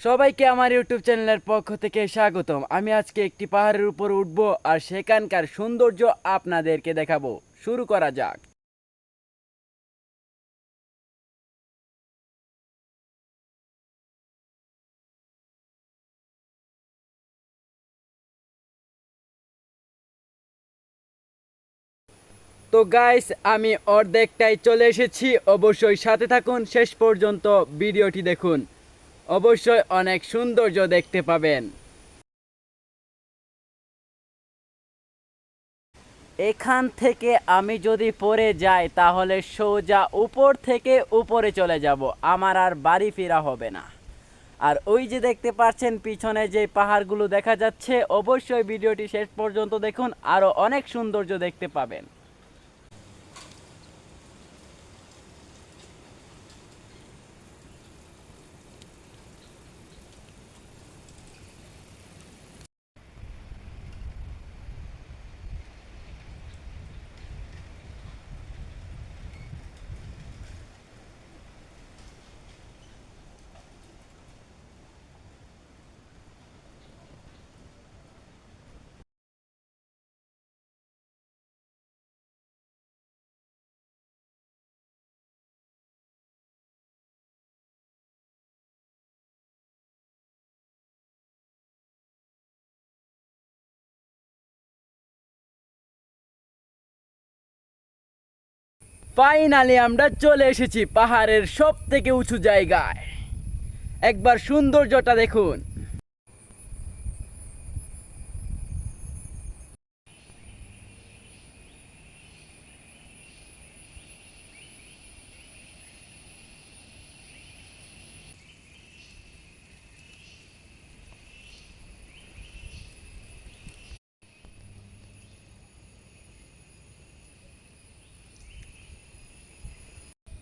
সবাইকে আমার ইউটিউব চ্যানেলের পক্ষ থেকে স্বাগতম। আমি আজকে একটি পাহাড়ের উপর উঠব আর সেখানকার সৌন্দর্য আপনাদেরকে দেখাবো। শুরু করা যাক। তো গাইস আমি অর্ধেকটাই চলে এসেছি। অবশ্যই সাথে থাকুন। শেষ পর্যন্ত ভিডিওটি দেখুন। অবশ্যই অনেক সৌন্দর্য দেখতে পাবেন। এখান থেকে আমি যদি পড়ে যাই, তাহলে সোজা উপর থেকে উপরে চলে যাব। আমার আর বাড়ি ফেরা হবে না। আর ওই যে দেখতে পাচ্ছেন, পিছনে যে পাহাড়গুলো দেখা যাচ্ছে, অবশ্যই ভিডিওটি শেষ পর্যন্ত দেখুন। আরও অনেক সৌন্দর্য দেখতে পাবেন। ফাইনালি আমরা চলে এসেছি পাহাড়ের সব থেকে উঁচু জায়গায়। একবার সৌন্দর্যটা দেখুন।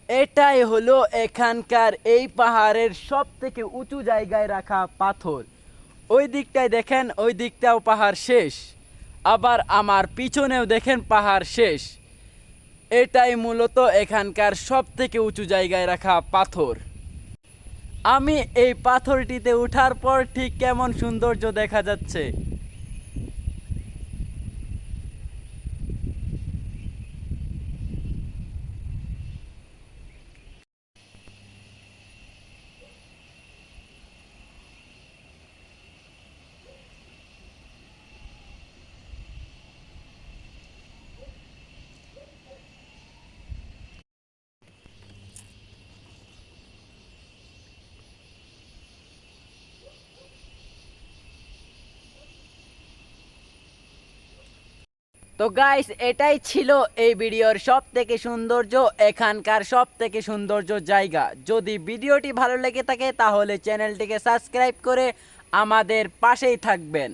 এটাই হলো এখানকার এই পাহাড়ের সব থেকে উঁচু জায়গায় রাখা পাথর। ওই দিকটায় দেখেন, ওই দিকটাও পাহাড় শেষ। আবার আমার পিছনেও দেখেন পাহাড় শেষ। এটাই মূলত এখানকার সব থেকে উঁচু জায়গায় রাখা পাথর। আমি এই পাথরটিতে ওঠার পর ঠিক কেমন সৌন্দর্য দেখা যাচ্ছে? তো গাইস এটাই ছিল এই ভিডিওর সব থেকে সৌন্দর্য, এখানকার সব থেকে সৌন্দর্য জায়গা। যদি ভিডিওটি ভালো লেগে থাকে, তাহলে চ্যানেলটিকে সাবস্ক্রাইব করে আমাদের পাশেই থাকবেন।